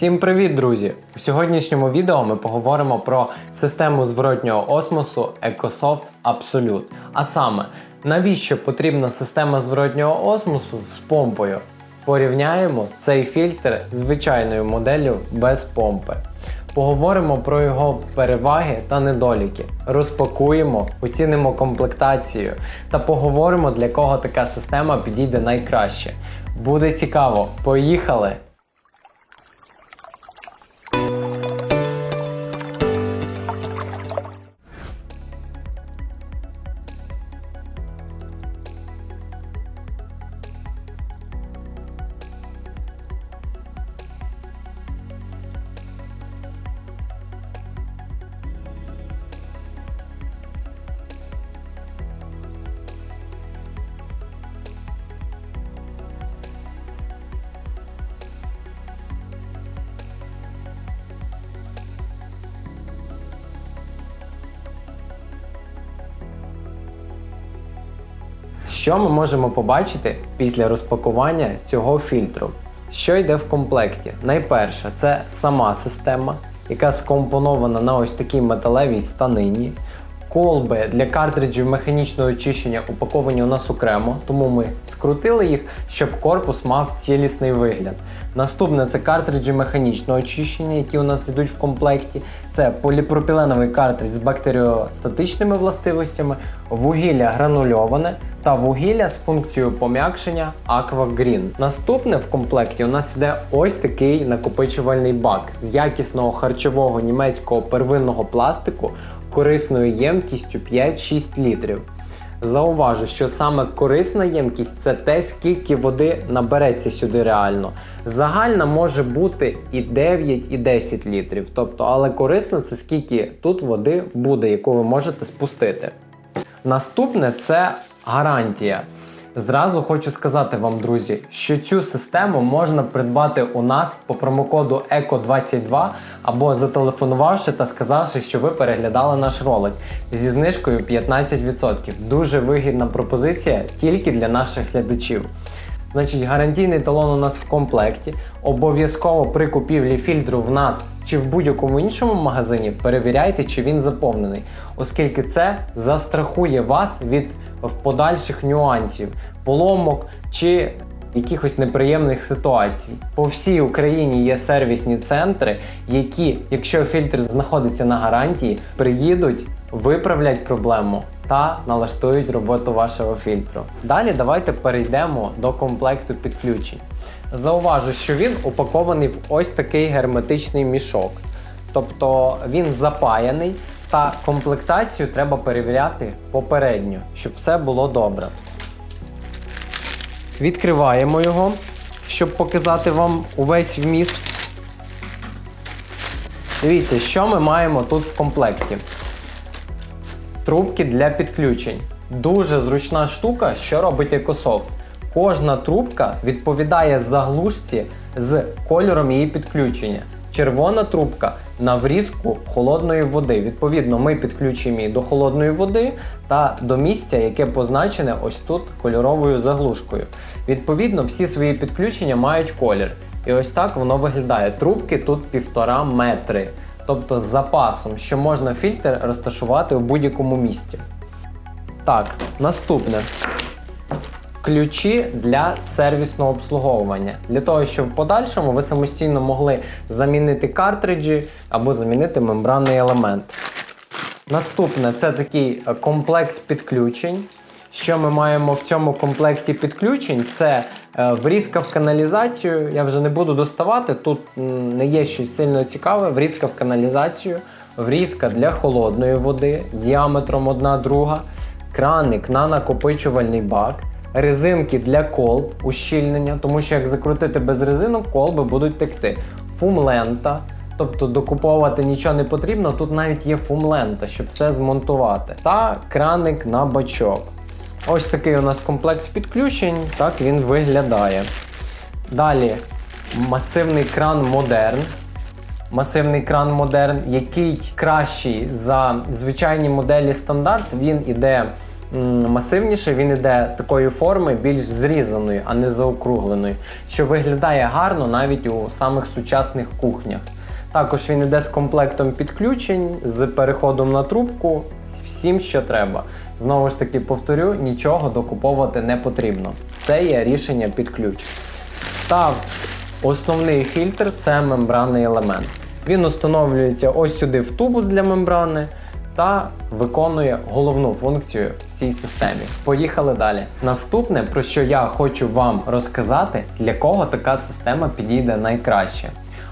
Всім привіт, друзі! У сьогоднішньому відео ми поговоримо про систему зворотнього осмосу EcoSoft Absolute. А саме, навіщо потрібна система зворотнього осмосу з помпою? Порівняємо цей фільтр з звичайною моделлю без помпи. Поговоримо про його переваги та недоліки, розпакуємо, оцінимо комплектацію та поговоримо, для кого така система підійде найкраще. Буде цікаво, поїхали! Що ми можемо побачити після розпакування цього фільтру? Що йде в комплекті? Найперше, це сама система, яка скомпонована на ось такій металевій станині. Колби для картриджів механічного очищення упаковані у нас окремо, тому ми скрутили їх, щоб корпус мав цілісний вигляд. Наступне це картриджі механічного очищення, які у нас йдуть в комплекті. Це поліпропіленовий картридж з бактеріостатичними властивостями, вугілля гранульоване та вугілля з функцією пом'якшення Aqua Green. Наступне в комплекті у нас йде ось такий накопичувальний бак з якісного харчового німецького первинного пластику корисною ємкістю 5-6 літрів. Зауважу, що саме корисна ємкість це те, скільки води набереться сюди реально. Загальна може бути і 9, і 10 літрів. Тобто, але корисна це скільки тут води буде, яку ви можете спустити. Наступне це гарантія. Зразу хочу сказати вам, друзі, що цю систему можна придбати у нас по промокоду ECO22 або зателефонувавши та сказавши, що ви переглядали наш ролик зі знижкою 15%. Дуже вигідна пропозиція тільки для наших глядачів. Значить, гарантійний талон у нас в комплекті. Обов'язково при купівлі фільтру в нас чи в будь-якому іншому магазині перевіряйте, чи він заповнений, оскільки це застрахує вас від подальших нюансів, поломок чи якихось неприємних ситуацій. По всій Україні є сервісні центри, які, якщо фільтр знаходиться на гарантії, приїдуть, виправлять проблему та налаштують роботу вашого фільтру. Далі давайте перейдемо до комплекту підключень. Зауважу, що він упакований в ось такий герметичний мішок. Тобто він запаяний, та комплектацію треба перевіряти попередньо, щоб все було добре. Відкриваємо його, щоб показати вам увесь вміст. Дивіться, що ми маємо тут в комплекті. Трубки для підключень. Дуже зручна штука, що робить EcoSoft. Кожна трубка відповідає заглушці з кольором її підключення. Червона трубка на врізку холодної води. Відповідно, ми підключуємо її до холодної води та до місця, яке позначене ось тут кольоровою заглушкою. Відповідно, всі свої підключення мають колір. І ось так воно виглядає. Трубки тут півтора метри. Тобто з запасом, що можна фільтр розташувати у будь-якому місці. Так, наступне. Ключі для сервісного обслуговування. Для того, щоб в подальшому ви самостійно могли замінити картриджі або замінити мембранний елемент. Наступне це такий е, комплект підключень. Що ми маємо в цьому комплекті підключень? Це е, врізка в каналізацію. Я вже не буду доставати, тут не є щось сильно цікаве. Врізка в каналізацію, врізка для холодної води діаметром 1 друга, краник на накопичувальний бак, резинки для колб ущільнення, тому що як закрутити без резинок, колби будуть текти. Фумлента. Тобто докуповувати нічого не потрібно, тут навіть є фумлента, щоб все змонтувати. Та краник на бачок. Ось такий у нас комплект підключень, так він виглядає. Далі масивний кран Modern. Масивний кран Modern, який кращий за звичайні моделі стандарт, він іде м, масивніший, він іде такої форми, більш зрізаної, а не заокругленої, що виглядає гарно навіть у самих сучасних кухнях. Також він іде з комплектом підключень, з переходом на трубку, з всім, що треба. Знову ж таки, повторю, нічого докуповувати не потрібно. Це є рішення під ключ. Та основний фільтр це мембранний елемент. Він встановлюється ось сюди в тубус для мембрани та виконує головну функцію в цій системі. Поїхали далі. Наступне, про що я хочу вам розказати, для кого така система підійде найкраще.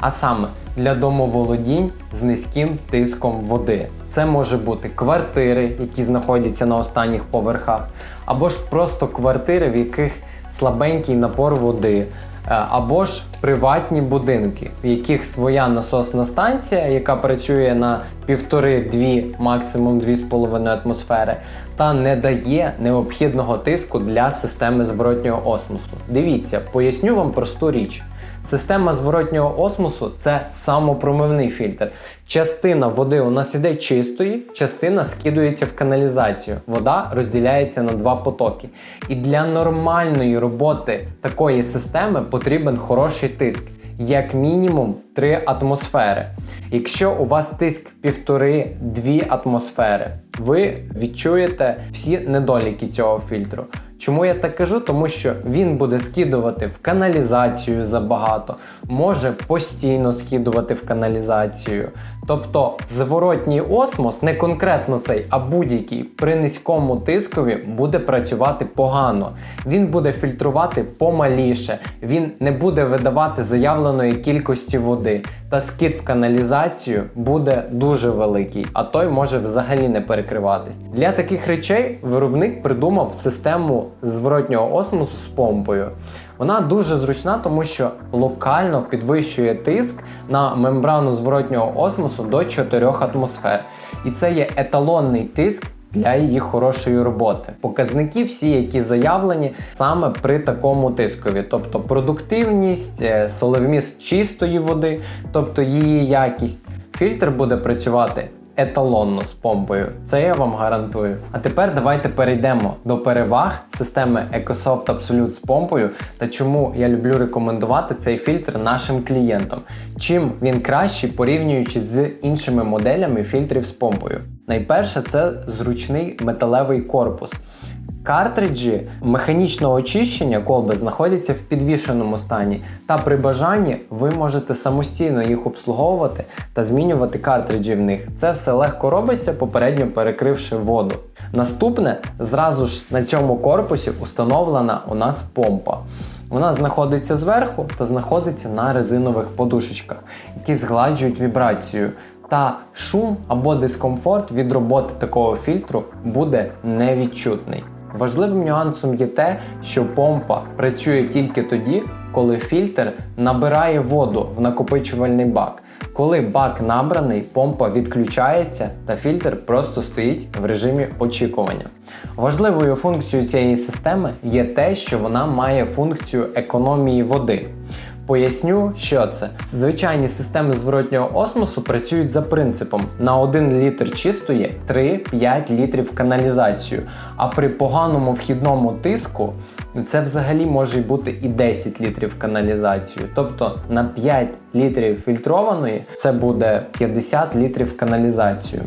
А саме для домоволодінь з низьким тиском води. Це може бути квартири, які знаходяться на останніх поверхах, або ж просто квартири, в яких слабенький напор води, е, або ж приватні будинки, в яких своя насосна станція, яка працює на півтори-дві, максимум 2,5 атмосфери, та не дає необхідного тиску для системи зворотнього осмосу. Дивіться, поясню вам просту річ. Система зворотнього осмосу це самопромивний фільтр. Частина води у нас іде чистої, частина скидується в каналізацію. Вода розділяється на два потоки. І для нормальної роботи такої системи потрібен хороший тиск. Як мінімум 3 атмосфери. Якщо у вас тиск 1,5-2 атмосфери, ви відчуєте всі недоліки цього фільтру. Чому я так кажу? Тому що він буде скидувати в каналізацію забагато, може постійно скидувати в каналізацію. Тобто зворотній осмос, не конкретно цей, а будь-який при низькому тискові буде працювати погано. Він буде фільтрувати помаліше, він не буде видавати заявленої кількості води. Та скид в каналізацію буде дуже великий, а той може взагалі не перекриватись. Для таких речей виробник придумав систему зворотнього осмосу з помпою. Вона дуже зручна, тому що локально підвищує тиск на мембрану зворотнього осмосу до 4 атмосфер. І це є еталонний тиск. Для її хорошої роботи. Показники всі, які заявлені саме при такому тискові, тобто продуктивність, е, солевміст чистої води, тобто її якість. Фільтр буде працювати еталонно з помпою. Це я вам гарантую. А тепер давайте перейдемо до переваг системи EcoSoft Absolute з помпою та чому я люблю рекомендувати цей фільтр нашим клієнтам. Чим він кращий порівнюючи з іншими моделями фільтрів з помпою. Найперше, це зручний металевий корпус. Картриджі механічного очищення колби знаходяться в підвішеному стані, та при бажанні ви можете самостійно їх обслуговувати та змінювати картриджі в них. Це все легко робиться, попередньо перекривши воду. Наступне, зразу ж на цьому корпусі установлена у нас помпа. Вона знаходиться зверху та знаходиться на резинових подушечках, які згладжують вібрацію. Та шум або дискомфорт від роботи такого фільтру буде невідчутний. Важливим нюансом є те, що помпа працює тільки тоді, коли фільтр набирає воду в накопичувальний бак. Коли бак набраний, помпа відключається та фільтр просто стоїть в режимі очікування. Важливою функцією цієї системи є те, що вона має функцію економії води. Поясню, що це. Звичайні системи зворотнього осмосу працюють за принципом: на 1 літр чистої 3-5 літрів каналізацію. А при поганому вхідному тиску це взагалі може бути і 10 літрів каналізацію. Тобто на 5 літрів фільтрованої це буде 50 літрів каналізацію.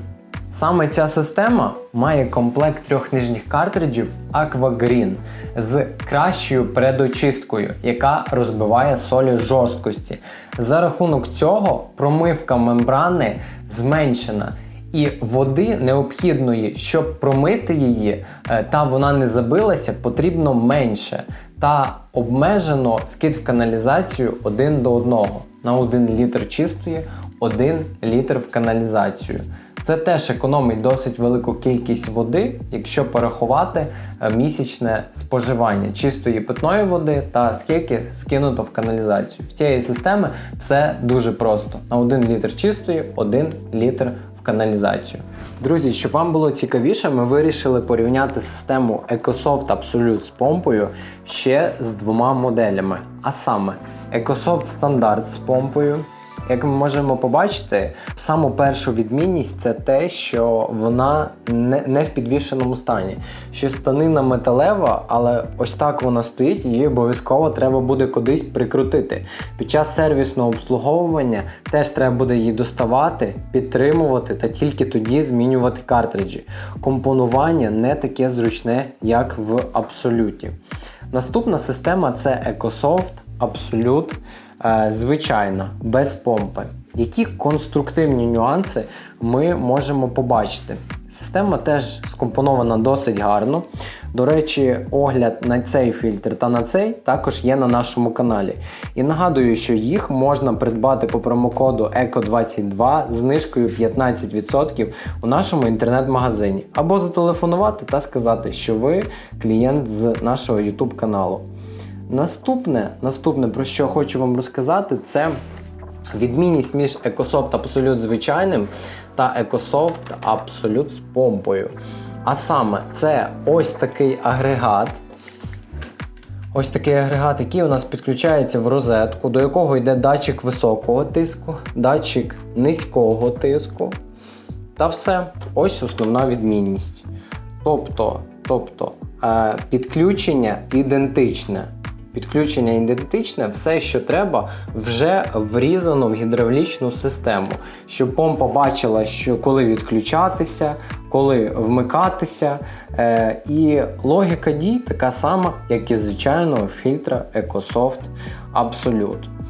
Саме ця система має комплект трьох нижніх картриджів Aqua Green з кращою предочисткою, яка розбиває солі жорсткості. За рахунок цього промивка мембрани зменшена. І води необхідної, щоб промити її, е, та вона не забилася, потрібно менше. Та обмежено скид в каналізацію один до одного. На 1 літр чистої, 1 літр в каналізацію. Це теж економить досить велику кількість води, якщо порахувати е, місячне споживання чистої питної води та скільки скинуто в каналізацію. В цієї системи все дуже просто: на 1 літр чистої, 1 літр в каналізацію. Друзі, щоб вам було цікавіше, ми вирішили порівняти систему EcoSoft Absolute з помпою ще з двома моделями. А саме EcoSoft Standard з помпою Як ми можемо побачити, саму першу відмінність це те, що вона не, не в підвішеному стані. Що станина металева, але ось так вона стоїть, її обов'язково треба буде кудись прикрутити. Під час сервісного обслуговування теж треба буде її доставати, підтримувати та тільки тоді змінювати картриджі. Компонування не таке зручне, як в абсолюті. Наступна система це EcoSoft Absolute, е, звичайна, без помпи. Які конструктивні нюанси ми можемо побачити? Система теж скомпонована досить гарно. До речі, огляд на цей фільтр та на цей також є на нашому каналі. І нагадую, що їх можна придбати по промокоду ECO22 з знижкою 15% у нашому інтернет-магазині, або зателефонувати та сказати, що ви клієнт з нашого YouTube каналу. Наступне, наступне, про що хочу вам розказати, це відмінність між EcoSoft Absolute звичайним та EcoSoft Absolute з помпою. А саме, це ось такий агрегат. Ось такий агрегат, який у нас підключається в розетку, до якого йде датчик високого тиску, датчик низького тиску. Та все. Ось основна відмінність. Тобто, тобто е, підключення ідентичне. Підключення ідентичне, все, що треба, вже врізано в гідравлічну систему, щоб помпа бачила, що коли відключатися, коли вмикатися. Е, і логіка дій така сама, як і звичайного фільтра EcoSoft Absolute.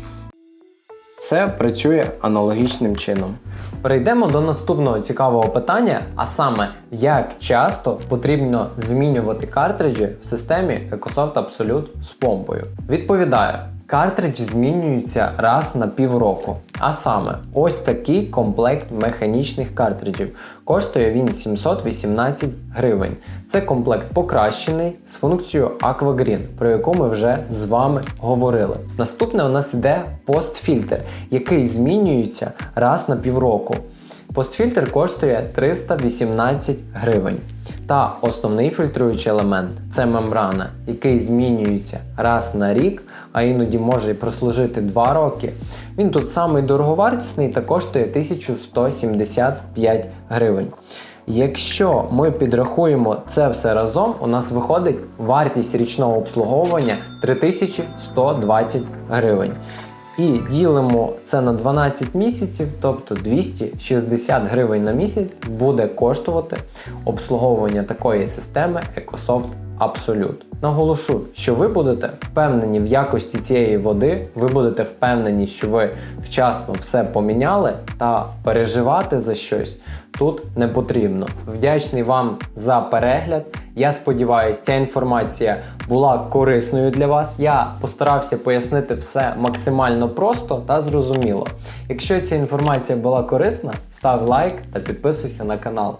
Все працює аналогічним чином. Перейдемо до наступного цікавого питання, а саме, як часто потрібно змінювати картриджі в системі EcoSoft Absolute з помпою. Відповідаю, картриджі змінюються раз на півроку. А саме, ось такий комплект механічних картриджів. Коштує він 718 гривень. Це комплект покращений з функцією Aquagreen, про яку ми вже з вами говорили. Наступне у нас іде постфільтр, який змінюється раз на півроку. Постфільтр коштує 318 гривень. Та основний фільтруючий елемент це мембрана, який змінюється раз на рік, а іноді може і прослужити 2 роки. Він тут самий дороговартісний та коштує 1175 гривень. Якщо ми підрахуємо це все разом, у нас виходить вартість річного обслуговування 3120 гривень. І ділимо це на 12 місяців, тобто 260 гривень на місяць буде коштувати обслуговування такої системи EcoSoft Absolute. Наголошу, що ви будете впевнені в якості цієї води, ви будете впевнені, що ви вчасно все поміняли та переживати за щось тут не потрібно. Вдячний вам за перегляд. Я сподіваюся, ця інформація була корисною для вас. Я постарався пояснити все максимально просто та зрозуміло. Якщо ця інформація була корисна, став лайк та підписуйся на канал.